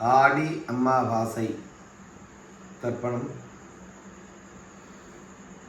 ஆடி அம்மாவாசை தர்ப்பணம்.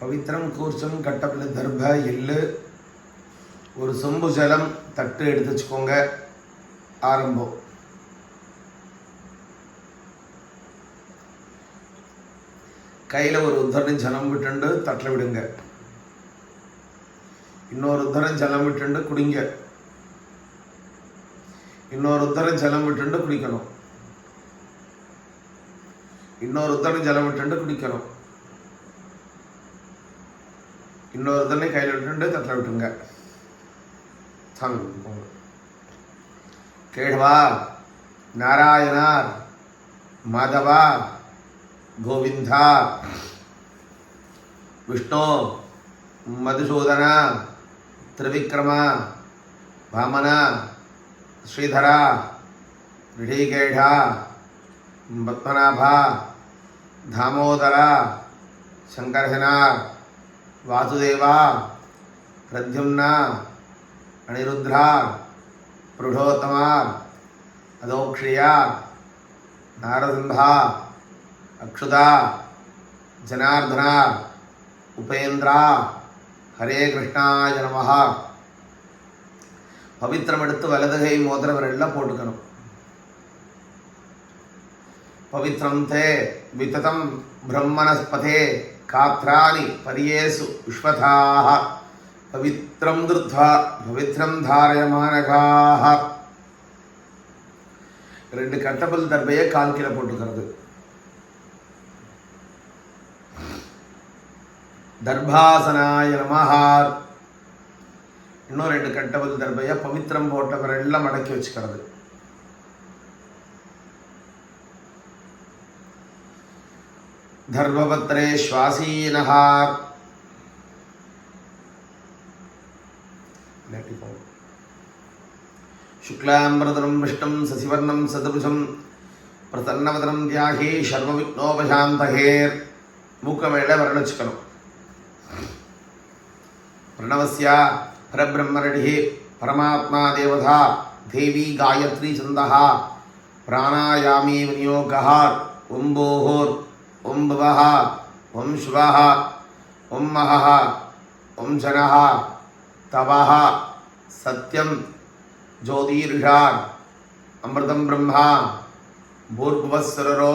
பவித்திரம் கூர்ச்சம் கட்டப்பில் தர்ப எள்ளு. ஒரு சொம்பு ஜலம் தட்டு எடுத்து வச்சுக்கோங்க. ஆரம்பம். கையில் ஒரு உத்தரம் ஜலம் விட்டுண்டு தட்டில் விடுங்க. இன்னொரு உத்தரம் ஜலம் விட்டுண்டு குடிங்க. இன்னொரு உத்தரம் ஜலம் விட்டுண்டு குடிக்கணும். இன்னொருத்தனை ஜலம் விட்டுண்டு குடிக்கணும் இன்னொருத்தனை கையில் விட்டுண்டு தட்டில் விட்டுங்க சங்கம் கேடவா நாராயணார் மாதவா గోవిందా విష్ణు మధుసూదన త్రివిక్రమ భామన శ్రీధర రిఢీగేఢ పద్మనాభ தாமோதரா சங்கர்ஹனார் வாசுதேவா பிரத்யும்னா அனிருத்ரா புருடோத்தமார் அதோக்ஷியா நாரசிம்ஹா அக்ஷுதா ஜனார்தனா உபேந்திரா ஹரே கிருஷ்ணாய நமஹா. பவித்திரம் எடுத்து வலதுகை மோதிரம் எல்லாம் போட்டுக்கணும். பவித்ரம் தே வித்ததம் பிரம்மணஸ்பதே காத்ராணி பரியேசு விஸ்வதாக பவித்ரம் கிருத்வா பவித்ரம் தாரயமானகாக ரெண்டு கட்டப்பல் தர்பையை கால் கீழே போட்டுக்கிறது. தர்பாசனாய நமஹார் இன்னும் ரெண்டு கட்டபல் தர்பையை பவித்திரம் போட்டவர் எல்லாம் மடக்கி வச்சுக்கிறது. धर्मपत्रे श्वासीन शुक्लामृतम पृष्ठम शशिवर्णम सदृशम प्रसन्नवतरम त्याग शर्म विघ्नोपशात मूक मेले वर्णचिकन प्रणवस्या परब्रह्मरणि परमात्मा देवता देवी गायत्री छंद प्राणायामी विनियोग ஓம் பவஹா ஓம் சிவஹா ஓம் மகஹா ஓம் ஜனஹா தவஹா சத்யம் ஜோதிர்ஷார் அமிர்தம் பிரம்மா பூர்புவஸ்வரரோ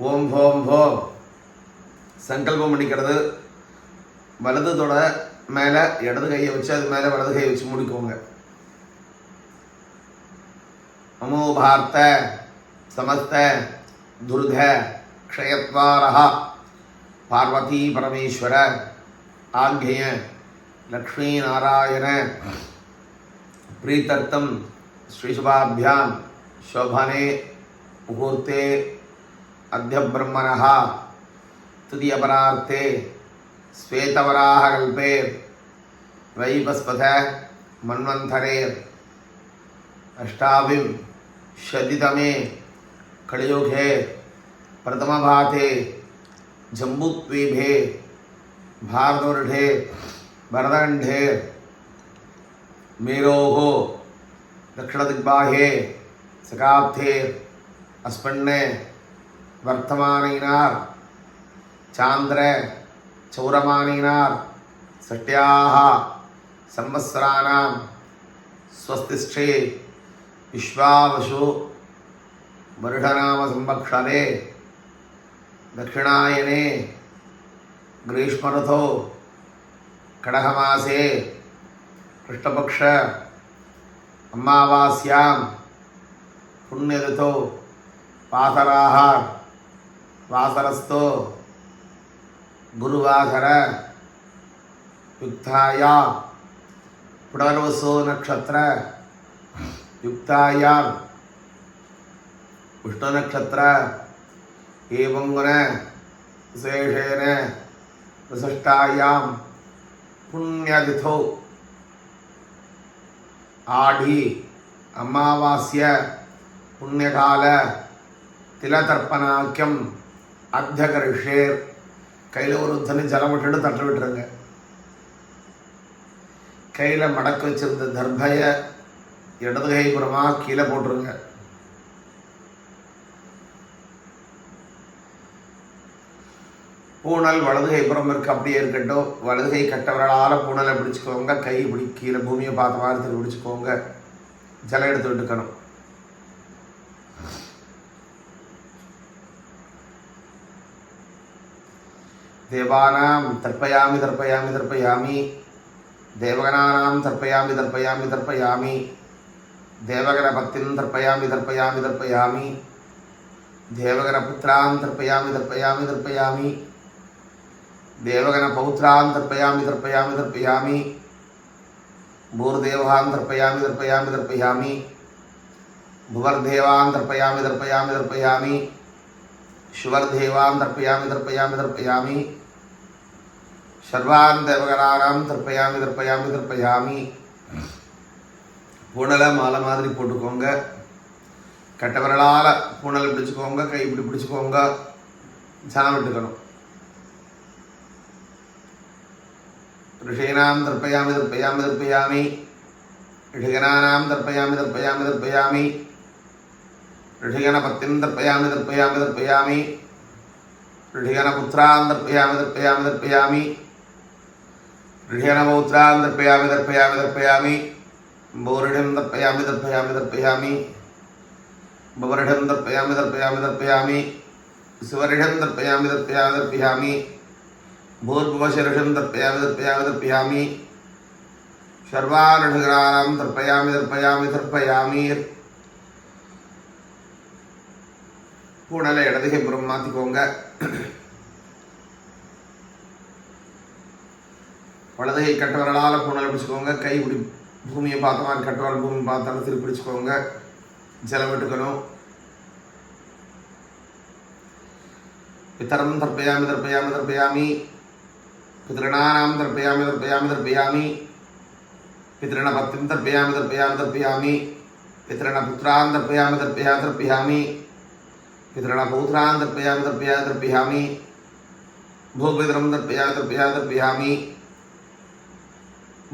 ஓம் ஹோம் ஹோ. சங்கல்பம் பண்ணிக்கிறது. வலதுதோட மேலே இடது கையை வச்சு அது மேலே வலது கையை வச்சு முடிக்கோங்க. அமோபார்த்த சமஸ்த துர்க क्षयत्वारः पार्वती, परमेश्वर आंघेय लक्ष्मी, नारायण प्रीतर्थम श्रीशुभाभ्यां, शोभने, मुहूर्ते, अध्यब्रह्मणः तृतीयपरार्थे श्वेतवराहकल्पे वैवस्पथ मन्वन्थरे अष्टाविंशतितमे, कलियुगे प्रथमभाते जम्बूद्वीपे भारतवर्षे भरतखण्डे मेरोः दक्षिणदिग्बाह्ये, सकाब्धे अस्मिन् वर्तमानैनार्, चान्द्र, चौरमानैनार्, षट्याः, संवत्सराणां, स्वस्तिष्ठे विश्वावशु वर्षनामसंवत्सरे दक्षिणायने ग्रीष्मऋतौ कडहमासे कृष्णपक्ष अमावास्यां पुण्यऋतौ वासराः गुरुवासर युक्ताया पुनर्वसो नक्षत्र युक्तायां विष्णुनक्षत्र एवं गुण विशेषेण विशिष्टायां पुण्यतिथौ ஆடி அமாவாஸ்ய புண்ணியகால திலதர்ப்பணாக்கியம் அத்தியகரிஷேர் கையில் ஒரு தனி ஜலம் விட்டுட்டு தட்டு விட்டுருங்க கையில் மடக்கு வச்சிருந்த தர்பைய இடது கைபுறமாக கீழே போட்டுருங்க பூனல் வலதுகை புறம் இருக்கு அப்படியே இருக்கட்டும். வலதுகை கட்டவர்களால் பூனலை பிடிச்சிக்கோங்க. கை இப்படி கீழே பூமியை பார்த்த மாதிரி திருப்பி பிடிச்சிக்கோங்க. ஜலம் எடுத்து விட்டுக்கணும். தேவானாம் தர்ப்பயாமி தர்ப்பயாமி தர்ப்பயாமி. தேவகணானாம் தர்ப்பயாமி தர்ப்பயாமி தர்ப்பயாமி. தேவகணபத்தின் தர்ப்பயாமி தர்ப்பயாமி தர்ப்பயாமி. தேவகணபுத்திரான் தர்ப்பயாமி தர்ப்பயாமி தர்ப்பயாமி. தேவகன பௌத்ராம் தர்ப்பயாமி தர்ப்பயாமி தர்ப்பயாமி பூர்தேவான் தர்ப்பயாமி தர்ப்பயாமி தர்ப்பயாமி புவர்தேவான் தர்ப்பயாமி தர்ப்பயாமி தர்ப்பயாமி சுவர்தேவான் தர்ப்பயாமி தர்ப்பயாமி தர்ப்பயாமி சர்வான் தேவகராம் தர்ப்பயாமி தர்ப்பயாமி தர்ப்பயாமி புனலை மாலை மாதிரி போட்டுக்கோங்க கட்டவரலால் புனலை பிடிச்சிக்கோங்க கை இப்படி பிடிச்சிக்கோங்க ஜனம் ऋषीणां तर्पयामि तर्पयामि तर्पयामि। ऋषिगणानां तर्पयामि तर्पयामि तर्पयामि। ऋषिगणपतिं तर्पयामि तर्पयामि तर्पयामि। ऋषिगणपुत्रान् तर्पयामि तर्पयामि तर्पयामि। ऋषिगणपौत्रान् तर्पयामि तर्पयामि तर्पयामि। भूरिढं तर्पयामि तर्पयामि तर्पयामि। भवरिढं तर्पयामि तर्पयामि तर्पयामि। सुवरिढं तर्पयामि तर्पयामि तर्पयामि। பூர்வசிருஷம் தர்ப்பயாமி தர்ப்பயாமி தர்ப்பயாமி சர்வானுகிராணம் தற்பயாமி தர்ப்பயாமி தர்ப்பயாமி கூடலை இடதுகை புறம் மாற்றிக்கோங்க வலதுகை கட்டவரலால் பூனலை பிடிச்சிக்கோங்க. கை பிடி பூமியை பார்த்த மாதிரி பூமி பார்த்தாலும் திருப்பிடிச்சுக்கோங்க ஜலவிட்டுக்கணும் பித்தரம் தர்ப்பயாமி தர்ப்பயாமி தர்ப்பயாமி पितॄणानां तर्पयामि तर्पयामि तर्पयामि। पितॄणपत्तिं तर्पयामि तर्पयामि तर्पयामि। पितॄणपुत्रान् तर्पयामि तर्पयामि तर्पयामि। पितॄणपौत्रान् तर्पयामि तर्पयामि तर्पयामि। भूपितरं तर्पयामि तर्पयामि तर्पयामि।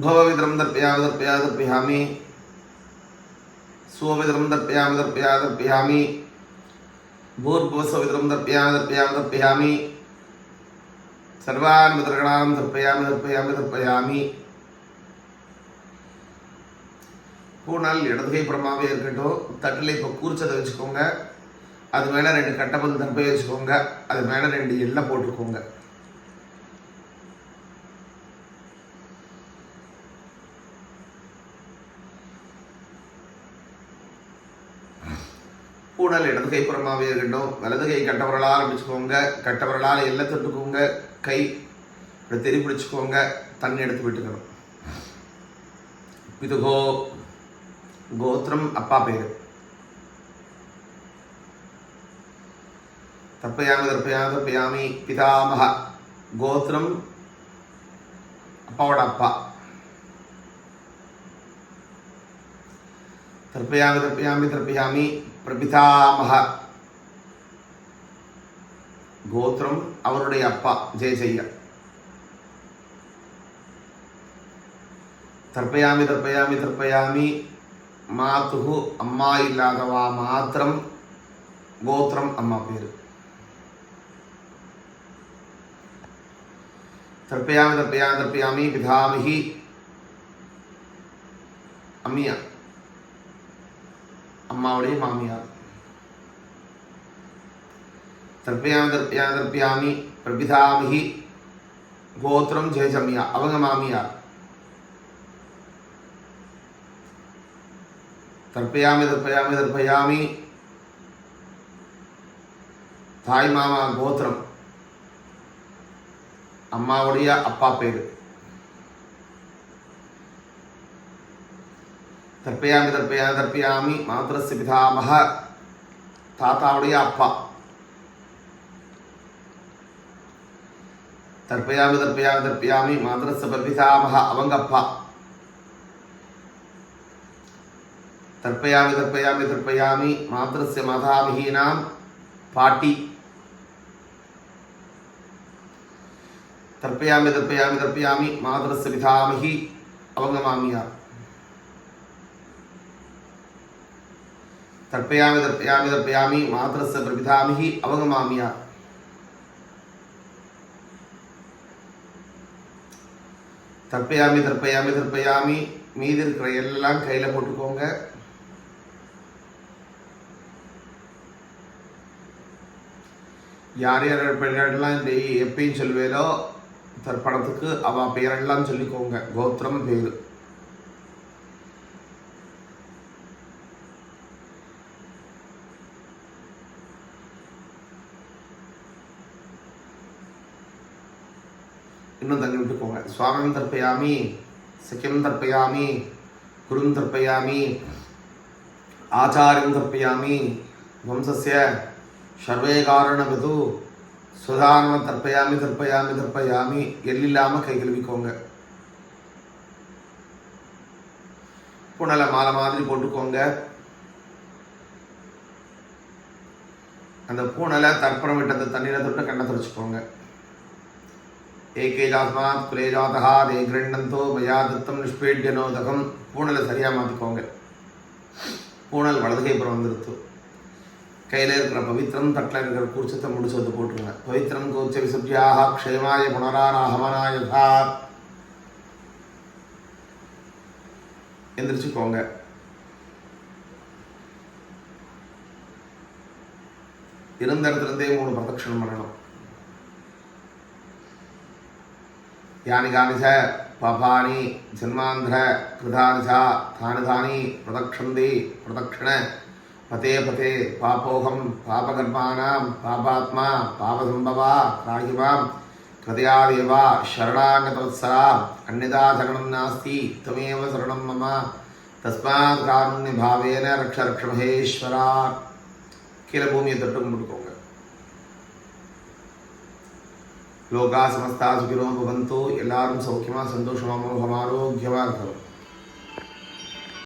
भवपितरं तर्पयामि तर्पयामि तर्पयामि। स्वपितरं तर्पयामि तर्पयामि तर्पयामि। भूर्भुवस्वपितरं तर्पयामि तर्पयामि तर्पयामि। சர்வான் மிதர்களாம் தர்ப்பயாமி தர்ப்பயாமி திருப்பையாமி பூனால் இடதுகை புறமாவே இருக்கட்டும். தட்டில் இப்போ கூர்ச்சதை வச்சுக்கோங்க. அது மேலே ரெண்டு கட்டப்பந்து தப்பை வச்சுக்கோங்க. அது மேலே ரெண்டு எல்லை போட்டுக்கோங்க. பூனல் இடது கை இருக்கட்டும். வலது கை கட்டவரலால் ஆரம்பிச்சுக்கோங்க கட்டவரலால் எல்லை தொட்டுக்கோங்க. கை இப்படி தெரி பிடிச்சிக்கோங்க தண்ணி எடுத்து விட்டுக்கணும். பிதுகோ கோத்திரம் அப்பா பேர். தப்பயாமி தர்ப்பயாமி தர்ப்பயாமி பிதாமக. கோத்திரம் அப்பாவோட அப்பா. தர்ப்பயாமி தர்ப்பயாமி தர்ப்பயாமி பிரபிதாமக. ഗോത്രം അവരുടെ അപ്പ ജയചയ്യ തർപ്പയാമി തർപ്പയാമി തർപ്പയാമി മാതുഹു അമ്മായില്ലാതവാ മാത്രം ഗോത്രം അമ്മ പേര് തർപ്പയാമി തർപ്പയാമി തർപ്പയാമി പിതാമിഹി അമ്മിയ അമ്മാവുടെയും മാമിയാണ് தர்ப்பயாமி தர்ப்பயாமி தர்ப்பயாமி பிரபிதாமிகி கோத்திரம் ஜெயஜம்யா அவங்க மாமியார் தர்ப்பயாமி தர்ப்பயாமி தர்ப்பயாமி தாய் மாமா கோத்திரம் அம்மாவுடைய அப்பா பேரு தர்ப்பயாமி தர்ப்பயாமி தர்ப்பயாமி மாத்திரஸ்ய பிதாமக தாத்தாவுடைய அப்பா தர்ப்பயாமி தர்ப்பயாமி தர்ப்பயாமி மாத்திரஸ்ய பிரபிதாமக அவங்க அப்பா தர்ப்பயாமி தர்ப்பயாமி தர்ப்பயாமி மாத்திரஸ்ய மாதாபிஹீனாம் பாட்டி தர்ப்பயாமி தர்ப்பயாமி தர்ப்பயாமி மாதரஸ்ய பிதாமகி அவங்க மாமியார் தர்ப்பயாமி தர்ப்பயாமி தர்ப்பயாமி மாதரஸ்ய பிரபிதாமிகி அவங்க மாமியார் தற்பயாமி தற்பையாமி தற்பையாமி மீதி இருக்கிற எல்லாம் கையில் போட்டுக்கோங்க. யார் யார் பெயரெல்லாம் இந்த எப்பயும் சொல்வேலோ தற்படத்துக்கு அவன் பெயரெல்லாம் சொல்லிக்கோங்க. கோத்திரம் பேர். சுவாமம் தர்ப்பயாமி சக்கியம் தர்ப்பயாமி குரும் தர்ப்பயாமி ஆச்சாரியம் தர்ப்பயாமி வம்சஸ்ய சர்வே காரணவது சுதாரண தர்ப்பயாமி தர்ப்பயாமி தர்ப்பயாமி எல்லில்லாமல் கை கழுவிக்கோங்க புனலை மாலை மாதிரி போட்டுக்கோங்க அந்த பூனலை தர்ப்பணம் விட்டது தண்ணீரை தொட்டு கண்ணை துடைச்சிக்கோங்க. ஏகேஜாஸ்மாத் குலேஜாதா தே கிரண்டந்தோ மயா தத்தம் நிஷ்பேட்யனோதகம் பூனலை சரியாக மாற்றிக்கோங்க பூனல் வலதுகை புறம் வந்துருத்து. கையில் இருக்கிற பவித்திரம் தட்டில் இருக்கிற கூச்சத்தை முடிச்சு வந்து போட்டுருங்க. பவித்திரம் கூச்ச விசுத்தியாக க்ஷேமாய புனராராகமனாயதா எந்திரிச்சுக்கோங்க. இருந்த இடத்துலேருந்தே மூணு பிரதட்சணம் பண்ணணும். யானி கானி ச பாபானி ஜன்மாந்திர கிருதானி சா தானி தானி பிரதக்ஷந்தி பிரதக்ஷண பதே பதே பாபோகம் பாபகர்மானாம் பாபாத்மா பாபசம்பவா ராகிமாம் கதையாதேவா சரணாங்கதவத்சரா அந்நிதா சரணம் நாஸ்தி தமேவ சரணம் மம தஸ்மாத் காருண்ய பாவேன ரக்ஷ ரக்ஷ மகேஸ்வரா கீழே பூமியை தொட்டு கும்பிட்டுக்கோங்க லோகா சமஸ்தா சுகிரோ பவந்தோ எல்லாரும் சௌக்கியமா சந்தோஷமா மோகமா ஆரோக்கியமா இருக்கணும்